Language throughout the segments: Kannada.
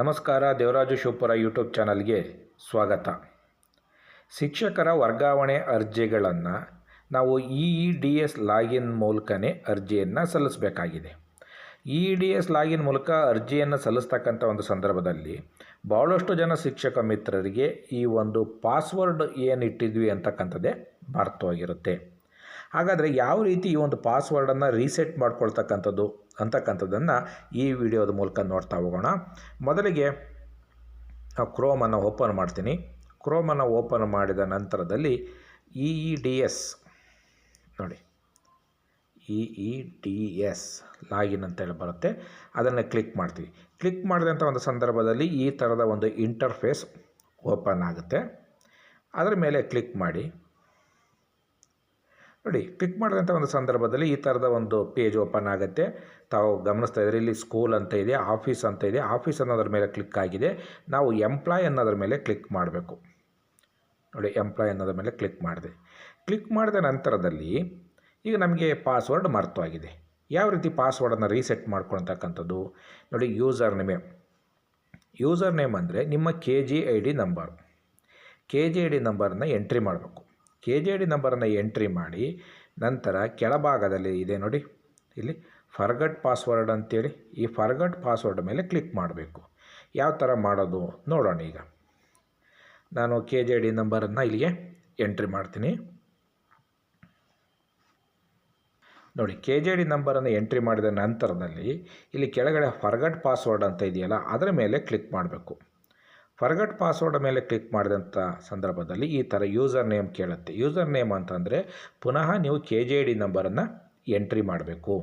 ನಮಸ್ಕಾರ, ದೇವರಾಜು ಶಿವಪುರ ಯೂಟ್ಯೂಬ್ ಚಾನಲ್ಗೆ ಸ್ವಾಗತ. ಶಿಕ್ಷಕರ ವರ್ಗಾವಣೆ ಅರ್ಜಿಗಳನ್ನು ನಾವು E E D S login ಮೂಲಕನೇ ಅರ್ಜಿಯನ್ನು ಸಲ್ಲಿಸಬೇಕಾಗಿದೆ. E E D S login ಮೂಲಕ ಅರ್ಜಿಯನ್ನು ಸಲ್ಲಿಸ್ತಕ್ಕಂಥ ಒಂದು ಸಂದರ್ಭದಲ್ಲಿ ಭಾಳಷ್ಟು ಜನ ಶಿಕ್ಷಕ ಮಿತ್ರರಿಗೆ ಈ ಒಂದು ಪಾಸ್ವರ್ಡ್ ಏನು ಇಟ್ಟಿದ್ವಿ ಅಂತಕ್ಕಂಥದ್ದೇ ಮರ್ತೋಗಿರುತ್ತೆ. ಹಾಗಾದರೆ ಯಾವ ರೀತಿ ಈ ಒಂದು ಪಾಸ್ವರ್ಡನ್ನು ರೀಸೆಟ್ ಮಾಡ್ಕೊಳ್ತಕ್ಕಂಥದ್ದು ಅಂತಕ್ಕಂಥದ್ದನ್ನು ಈ ವಿಡಿಯೋದ ಮೂಲಕ ನೋಡ್ತಾ ಹೋಗೋಣ. ಮೊದಲಿಗೆ ಕ್ರೋಮನ್ನು ಓಪನ್ ಮಾಡ್ತೀನಿ. ಕ್ರೋಮನ್ನು ಓಪನ್ ಮಾಡಿದ ನಂತರದಲ್ಲಿ ಇ ಇ ಡಿ ಎಸ್ ನೋಡಿ. E E D S login ಅಂತೇಳಿ ಬರುತ್ತೆ. ಅದನ್ನು ಕ್ಲಿಕ್ ಮಾಡ್ತೀವಿ. ಕ್ಲಿಕ್ ಮಾಡಿದಂಥ ಒಂದು ಸಂದರ್ಭದಲ್ಲಿ ಈ ಥರದ ಒಂದು ಇಂಟರ್ಫೇಸ್ ಓಪನ್ ಆಗುತ್ತೆ. ಅದರ ಮೇಲೆ ಕ್ಲಿಕ್ ಮಾಡಿ. ನೋಡಿ ಕ್ಲಿಕ್ ಮಾಡಿದಂಥ ಒಂದು ಸಂದರ್ಭದಲ್ಲಿ ಈ ಥರದ ಒಂದು ಪೇಜ್ ಓಪನ್ ಆಗುತ್ತೆ. ತಾವು ಗಮನಿಸ್ತಾ ಇದ್ದಾರೆ, ಇಲ್ಲಿ ಸ್ಕೂಲ್ ಅಂತ ಇದೆ ಆಫೀಸ್ ಅಂತ ಇದೆ. ಆಫೀಸ್ ಅನ್ನೋದ್ರ ಮೇಲೆ ಕ್ಲಿಕ್ ಆಗಿದೆ. ನಾವು ಎಂಪ್ಲಾಯ್ ಅನ್ನೋದ್ರ ಮೇಲೆ ಕ್ಲಿಕ್ ಮಾಡಬೇಕು. ನೋಡಿ ಎಂಪ್ಲಾಯ್ ಅನ್ನೋದ್ರ ಮೇಲೆ ಕ್ಲಿಕ್ ಮಾಡಿದೆ. ಕ್ಲಿಕ್ ಮಾಡಿದ ನಂತರದಲ್ಲಿ ಈಗ ನಮಗೆ ಪಾಸ್ವರ್ಡ್ ಮರ್ತವಾಗಿದೆ ಯಾವ ರೀತಿ ಪಾಸ್ವರ್ಡನ್ನು ರೀಸೆಟ್ ಮಾಡ್ಕೊಳ್ತಕ್ಕಂಥದ್ದು? ನೋಡಿ ಯೂಸರ್ ನೇಮ್ ಯೂಸರ್ ನೇಮ್ ಅಂದರೆ ನಿಮ್ಮ K G I D number K G I D ನಂಬರನ್ನು ಎಂಟ್ರಿ ಮಾಡಬೇಕು. ಕೆ ಜೆ ಡಿ ನಂಬರನ್ನು ಎಂಟ್ರಿ ಮಾಡಿ, ನಂತರ ಕೆಳಭಾಗದಲ್ಲಿ ಇದೆ ನೋಡಿ. ಇಲ್ಲಿ ಫರ್ಗಟ್ ಪಾಸ್ವರ್ಡ್ ಅಂತೇಳಿ, ಈ ಫರ್ಗಟ್ ಪಾಸ್ವರ್ಡ್ ಮೇಲೆ ಕ್ಲಿಕ್ ಮಾಡಬೇಕು. ಯಾವ ಥರ ಮಾಡೋದು ನೋಡೋಣ ಈಗ. ನಾನು ಕೆ ಜೆ ಡಿ ನಂಬರನ್ನು ಇಲ್ಲಿಗೆ ಎಂಟ್ರಿ ಮಾಡ್ತೀನಿ. ನೋಡಿ ಕೆ ಜೆ ಡಿ ನಂಬರನ್ನು ಎಂಟ್ರಿ ಮಾಡಿದ ನಂತರದಲ್ಲಿ ಇಲ್ಲಿ ಕೆಳಗಡೆ ಫರ್ಗಟ್ ಪಾಸ್ವರ್ಡ್ ಅಂತ ಇದೆಯಲ್ಲ, ಅದರ ಮೇಲೆ ಕ್ಲಿಕ್ ಮಾಡಬೇಕು. ಫರ್ಗಟ್ ಪಾಸ್ವರ್ಡ್ ಮೇಲೆ ಕ್ಲಿಕ್ ಮಾಡಿದಂಥ ಸಂದರ್ಭದಲ್ಲಿ ಈ ಥರ ಯೂಸರ್ ನೇಮ್ ಕೇಳುತ್ತೆ. ಯೂಸರ್ ನೇಮ್ ಅಂತಂದರೆ ಪುನಃ ನೀವು ಕೆ ಜೆ ಡಿ ನಂಬರನ್ನು ಎಂಟ್ರಿ ಮಾಡಬೇಕು.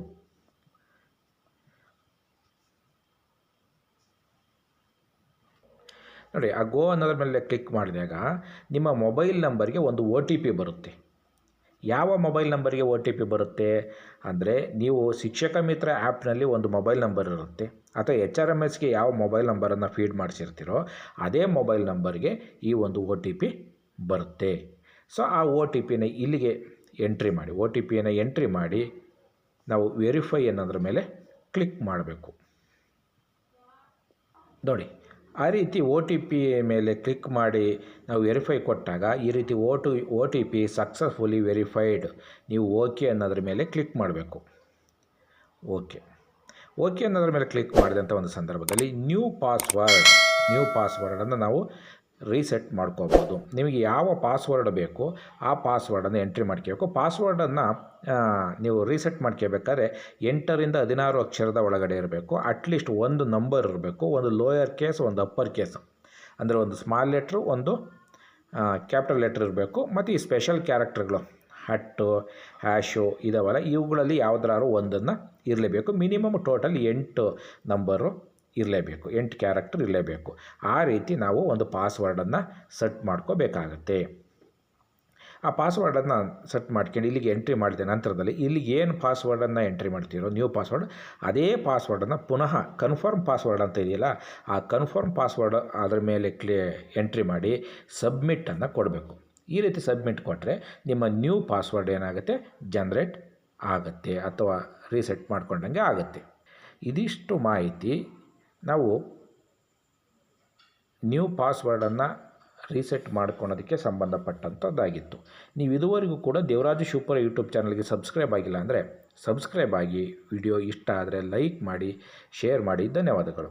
ನೋಡಿ, ಆ ಗೋ ಅನ್ನೋದ್ರ ಮೇಲೆ ಕ್ಲಿಕ್ ಮಾಡಿದಾಗ ನಿಮ್ಮ ಮೊಬೈಲ್ ನಂಬರ್ಗೆ ಒಂದು ಒ ಟಿ ಪಿ ಬರುತ್ತೆ. ಯಾವ ಮೊಬೈಲ್ ನಂಬರ್ಗೆ ಒ ಟಿ ಪಿ ಬರುತ್ತೆ? ಅಂದರೆ ನೀವು ಶಿಕ್ಷಕ ಮಿತ್ರ ಆ್ಯಪ್ನಲ್ಲಿ ಒಂದು ಮೊಬೈಲ್ ನಂಬರ್ ಇರುತ್ತೆ. ಅಥವಾ ಎಚ್ ಆರ್ ಎಂ ಎಸ್ಗೆ ಯಾವ ಮೊಬೈಲ್ ನಂಬರನ್ನು ಫೀಡ್ ಮಾಡಿಸಿರ್ತೀರೋ ಅದೇ ಮೊಬೈಲ್ ನಂಬರ್ಗೆ ಈ ಒಂದು ಒ ಟಿ ಪಿ ಬರುತ್ತೆ. ಸೊ, ಆ ಒ ಟಿ ಪಿನ ಇಲ್ಲಿಗೆ ಎಂಟ್ರಿ ಮಾಡಿ. ಒ ಟಿ ಪಿಯನ್ನು ಎಂಟ್ರಿ ಮಾಡಿ ನಾವು ವೆರಿಫೈ ಅನ್ನೋದ್ರ ಮೇಲೆ ಕ್ಲಿಕ್ ಮಾಡಬೇಕು. ನೋಡಿ ಆ ರೀತಿ ಒ ಟಿ ಪಿ ಮೇಲೆ ಕ್ಲಿಕ್ ಮಾಡಿ ನಾವು ವೆರಿಫೈ ಕೊಟ್ಟಾಗ ಈ ರೀತಿ O to O T P successfully verified ನೀವು ಓಕೆ ಅನ್ನೋದ್ರ ಮೇಲೆ ಕ್ಲಿಕ್ ಮಾಡಬೇಕು. ಓಕೆ ಓಕೆ ಅನ್ನೋದ್ರ ಮೇಲೆ ಕ್ಲಿಕ್ ಮಾಡಿದಂಥ ಒಂದು ಸಂದರ್ಭದಲ್ಲಿ ನ್ಯೂ ಪಾಸ್ವರ್ಡ್ ನ್ಯೂ ಪಾಸ್ವರ್ಡನ್ನು ನಾವು ರೀಸೆಟ್ ಮಾಡ್ಕೋಬೋದು. ನಿಮಗೆ ಯಾವ ಪಾಸ್ವರ್ಡ್ ಬೇಕು ಆ ಪಾಸ್ವರ್ಡನ್ನು ಎಂಟ್ರಿ ಮಾಡ್ಕೋಬೇಕು. ಪಾಸ್ವರ್ಡನ್ನು ನೀವು ರೀಸೆಟ್ ಮಾಡ್ಕೋಬೇಕಾದ್ರೆ ಎಂಟರಿಂದ ಹದಿನಾರು ಅಕ್ಷರದ ಒಳಗಡೆ ಇರಬೇಕು. ಅಟ್ಲೀಸ್ಟ್ ಒಂದು ನಂಬರ್ ಇರಬೇಕು. ಒಂದು ಲೋಯರ್ ಕೇಸ್ ಒಂದು ಅಪ್ಪರ್ ಕೇಸ್ ಅಂದರೆ ಒಂದು ಸ್ಮಾಲ್ ಲೆಟ್ರು ಒಂದು ಕ್ಯಾಪಿಟಲ್ ಲೆಟ್ರ್ ಇರಬೇಕು. ಮತ್ತು ಈ ಸ್ಪೆಷಲ್ ಕ್ಯಾರೆಕ್ಟರ್ಗಳು ಹಟ್ಟು ಹ್ಯಾಶು ಇದಾವಲ್ಲ, ಇವುಗಳಲ್ಲಿ ಯಾವುದಾದ್ರು ಒಂದನ್ನು ಇರಲೇಬೇಕು. ಮಿನಿಮಮ್ ಟೋಟಲ್ ಎಂಟು ನಂಬರು ಇರಲೇಬೇಕು, ಎಂಟು ಕ್ಯಾರೆಕ್ಟರ್ ಇರಲೇಬೇಕು. ಆ ರೀತಿ ನಾವು ಒಂದು ಪಾಸ್ವರ್ಡನ್ನು ಸೆಟ್ ಮಾಡ್ಕೋಬೇಕಾಗತ್ತೆ. ಆ ಪಾಸ್ವರ್ಡನ್ನು ಸೆಟ್ ಮಾಡ್ಕೊಂಡು ಇಲ್ಲಿಗೆ ಎಂಟ್ರಿ ಮಾಡಿದ ನಂತರದಲ್ಲಿ ಇಲ್ಲಿಗೆ ಏನು ಪಾಸ್ವರ್ಡನ್ನು ಎಂಟ್ರಿ ಮಾಡ್ತೀರೋ, ನ್ಯೂ ಪಾಸ್ವರ್ಡ್, ಅದೇ ಪಾಸ್ವರ್ಡನ್ನು ಪುನಃ ಕನ್ಫರ್ಮ್ ಪಾಸ್ವರ್ಡ್ ಅಂತ ಇದೆಯಲ್ಲ, ಆ ಕನ್ಫರ್ಮ್ ಪಾಸ್ವರ್ಡ್ ಅದರ ಮೇಲೆ ಕ್ಲೇ, ಎಂಟ್ರಿ ಮಾಡಿ ಸಬ್ಮಿಟನ್ನು ಕೊಡಬೇಕು. ಈ ರೀತಿ ಸಬ್ಮಿಟ್ ಕೊಟ್ಟರೆ ನಿಮ್ಮ ನ್ಯೂ ಪಾಸ್ವರ್ಡ್ ಏನಾಗುತ್ತೆ? ಜನ್ರೇಟ್ ಆಗುತ್ತೆ ಅಥವಾ ರೀಸೆಟ್ ಮಾಡ್ಕೊಂಡಂಗೆ ಆಗುತ್ತೆ. ಇದಿಷ್ಟು ಮಾಹಿತಿ ನಾವು ನ್ಯೂ ಪಾಸ್ವರ್ಡನ್ನು ರೀಸೆಟ್ ಮಾಡ್ಕೊಳೋದಕ್ಕೆ ಸಂಬಂಧಪಟ್ಟಂಥದ್ದಾಗಿತ್ತು. ನೀವು ಇದುವರೆಗೂ ಕೂಡ ದೇವರಾಜು ಶಿವಪುರ ಯೂಟ್ಯೂಬ್ ಚಾನಲ್ಗೆ ಸಬ್ಸ್ಕ್ರೈಬ್ ಆಗಿಲ್ಲ ಅಂದರೆ ಸಬ್ಸ್ಕ್ರೈಬ್ ಆಗಿ ವಿಡಿಯೋ ಇಷ್ಟ ಆದರೆ ಲೈಕ್ ಮಾಡಿ ಶೇರ್ ಮಾಡಿ. ಧನ್ಯವಾದಗಳು.